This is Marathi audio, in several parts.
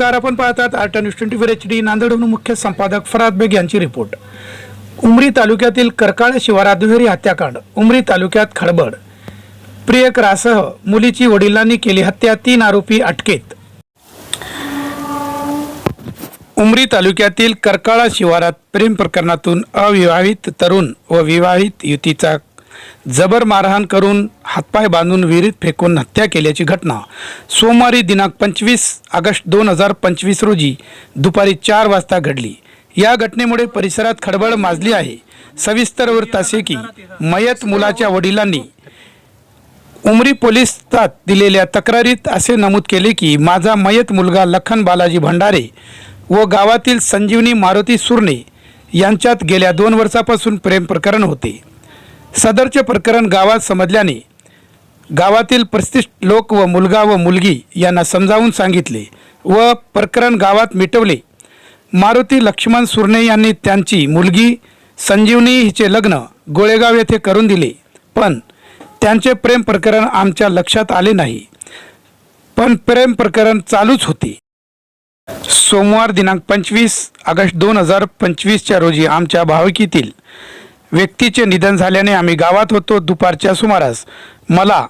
नमस्कार आपण पाहतात. Art news twenty four H D नांदेडहून मुख्य संपादक फराद बेग यांची रिपोर्ट. उमरी तालुक्यातील करकाळ शिवारात दुहेरी हत्याकांड. उमरी तालुक्यात खडबड प्रियकरासह मुलीची वडिलांनी केली हत्या तीन आरोपी अटकेत. उमरी तालुक्यातील करकाळा शिवारात प्रेम प्रकरणातून अविवाहित तरुण व विवाहित युतीचा जबर मारहाण करून हातपाय बांधून विहिरीत फेकून हत्या केल्याची घटना. सोमवारी दिनांक पंचवीस ऑगस्ट दोन हजार पंचवीस रोजी दुपारी चार वाजता घडली. या घटनेमुळे परिसरात खळबळ माजली आहे. सविस्तर वृत्त असे की मयत मुलाच्या वडिलांनी उमरी पोलिसात दिलेल्या तक्रारीत असे नमूद केले की माझा मयत मुलगा लखन बालाजी भंडारे व गावातील संजीवनी मारुती सुर्णे यांच्यात गेल्या दोन वर्षापासून प्रेम प्रकरण होते. सदरचे प्रकरण गावात समजल्याने गावातील प्रतिष्ठ लोक व मुलगा व मुलगी यांना समजावून सांगितले व प्रकरण गावात मिटवले. मारुती लक्ष्मण सुर्णे यांनी त्यांची मुलगी संजीवनी हिचे लग्न गोळेगाव येथे करून दिले. पण त्यांचे प्रेम प्रकरण आमच्या लक्षात आले नाही. पण प्रेम प्रकरण चालूच होते. सोमवार दिनांक पंचवीस ऑगस्ट दोन हजार पंचवीसच्या रोजी आमच्या भाविकीतील व्यक्तीचे निधन झाल्याने आम्ही गावात होतो दुपारच्या सुमारास. मला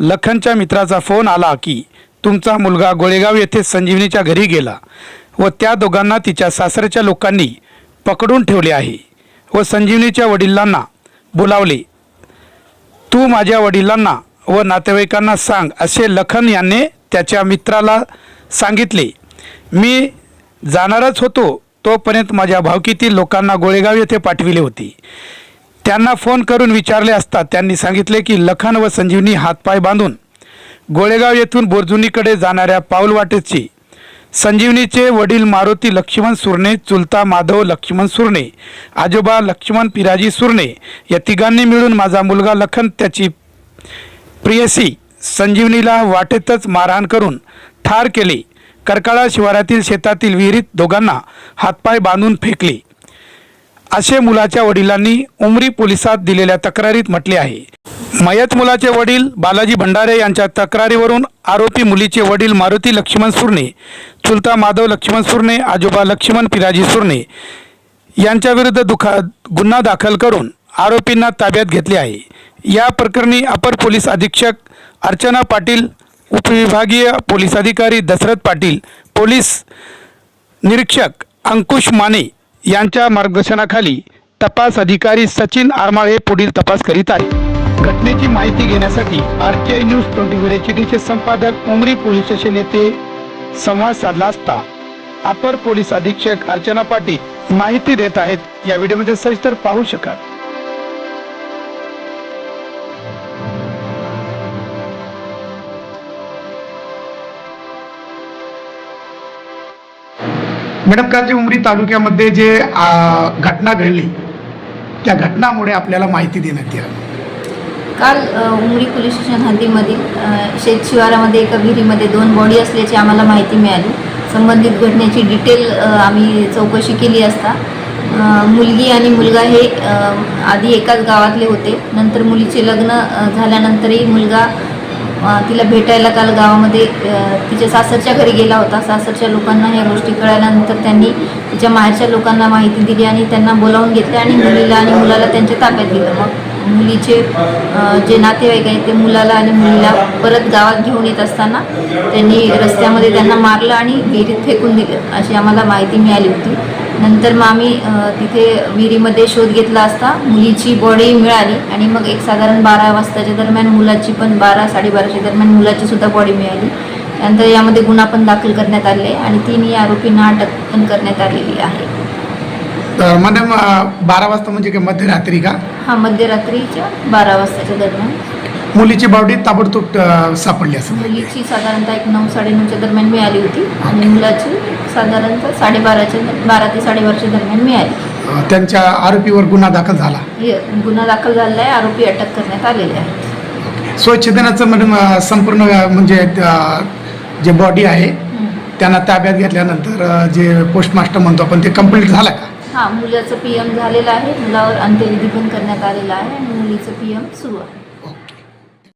लखनच्या मित्राचा फोन आला की तुमचा मुलगा गोळेगाव येथे संजीवनीच्या घरी गेला व त्या दोघांना तिच्या सासऱ्याच्या लोकांनी पकडून ठेवले आहे व संजीवनीच्या वडिलांना बोलावले. तू माझ्या वडिलांना व नातेवाईकांना सांग असे लखन यांनी त्याच्या मित्राला सांगितले. मी जाणारच होतो तोपर्यंत माझ्या भावकीतील लोकांना गोळेगाव येथे पाठविले होते. त्यांना फोन करून विचारले असता त्यांनी सांगितले की लखन व संजीवनी हातपाय बांधून गोळेगाव येथून बोरजुनीकडे जाणाऱ्या पाऊलवाटेची संजीवनीचे वडील मारुती लक्ष्मण सुर्णे चुलता माधव लक्ष्मण सुर्णे आजोबा लक्ष्मण पिराजी सुर्णे या तिघांनी मिळून माझा मुलगा लखन त्याची प्रियसी संजीवनीला वाटेतच मारहाण करून ठार केले. करकाळा शिवारातील शेतातील विहिरीत दोघांना हातपाय बांधून फेकले. असे मुलाच्या वडिलांनी उमरी पोलिसात दिलेल्या तक्रारीत म्हटले आहे. मयत मुलाचे वडील बालाजी भंडारे यांच्या तक्रारीवरून आरोपी मुलीचे वडील मारुती लक्ष्मण सुर्णे चुलता माधव लक्ष्मण सुर्णे आजोबा लक्ष्मण पिराजी सुर्णे यांच्याविरुद्ध दुखा गुन्हा दाखल करून आरोपींना ताब्यात घेतले आहे. या प्रकरणी अपर पोलीस अधीक्षक अर्चना पाटील उपविभागीय पोलीस अधिकारी दशरथ पाटील पोलीस निरीक्षक अंकुश माने यांच्या मार्गदर्शनाखाली तपास अधिकारी सचिन आरमाळे पुढील तपास करीत आहे घटनेची माहिती घेण्यासाठी आर न्यूज ट्वेंटी चे संपादक उमरी पोलीस स्टेशन येथे संवाद साधला असता अपर पोलीस अधीक्षक अर्चना पाटील माहिती देत आहेत. या व्हिडिओमध्ये सविस्तर पाहू शकाल. मॅडम काल जे उमरी तालुक्यामध्ये जे घटना घडली त्या घटनामुळे आपल्याला माहिती देण्यात या काल उमरी पोलीस स्टेशन हद्दीमधील शेत शिवारामध्ये एका विहिरीमध्ये दोन बॉडी असल्याची आम्हाला माहिती मिळाली. संबंधित घटनेची डिटेल आम्ही चौकशी केली असता. मुलगी आणि मुलगा हे आधी एकाच गावातले होते. नंतर मुलीचे लग्न झाल्यानंतरही मुलगा तिला भेटायला काल गावामध्ये तिच्या सासरच्या घरी गेला होता. सासरच्या लोकांना ह्या गोष्टी कळल्यानंतर त्यांनी तिच्या माहेरच्या लोकांना माहिती दिली आणि त्यांना बोलावून घेतले आणि मुलीला आणि मुलाला त्यांच्या ताब्यात दिलं. मग मुलीचे जे नातेवाईक आहेत ते मुलाला आणि मुलीला परत गावात घेऊन येत असताना त्यांनी रस्त्यामध्ये त्यांना मारलं आणि विहिरीत फेकून दिलं. अशी आम्हाला माहिती मिळाली होती. नंतर मग आम्ही तिथे विहिरीमध्ये शोध घेतला असता. मुलीची बॉडी मिळाली आणि मग एक साधारण बारा वाजताच्या दरम्यान मुलाची पण बारा साडेबाराच्या दरम्यान मुलाची सुद्धा बॉडी मिळाली. त्यानंतर यामध्ये गुन्हा पण दाखल करण्यात आले आणि तिन्ही आरोपींना अटक पण करण्यात आलेली आहे. मॅडम बारा वाजता म्हणजे काय? मध्यरात्री का? हा मध्यरात्रीच्या बारा वाजताच्या दरम्यान. मुलीची बावडी ताबडतोब सापडली असं मुलीची साधारणतः एक नऊ साडेनऊच्या दरम्यान मिळाली होती आणि मुलाची साधारणतः साडेबाराच्या बारा ते साडेबाराच्या दरम्यान मिळाली. अ, त्यांच्या आरोपीवर गुन्हा दाखल झाला. हे गुन्हा दाखल झालेला आहे आरोपी अटक करण्यात आलेले आहेत. स्वच्छतेनाचं मॅडम अ, संपूर्ण अ, म्हणजे अ, जे बॉडी आहे. त्यांना ताब्यात घेतल्यानंतर अ, जे पोस्टमास्टर म्हणतो आपण ते कंप्लीट झालं का? हा मुलाचं पी एम झालेलं आहे. मुलावर अंत्यविधी पण करण्यात आलेला आहे आणि मुलीचं पी एम सुरू आहे.